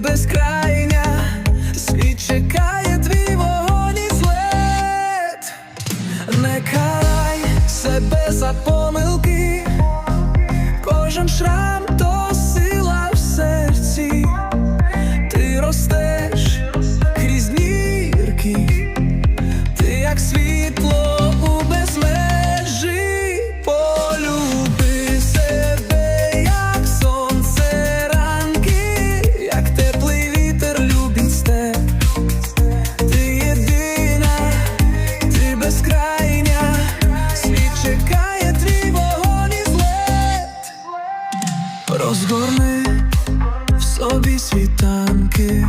безкрайня, світ чекає твій вогонь і след, не карай себе за помилку Розгорни в собі світанки.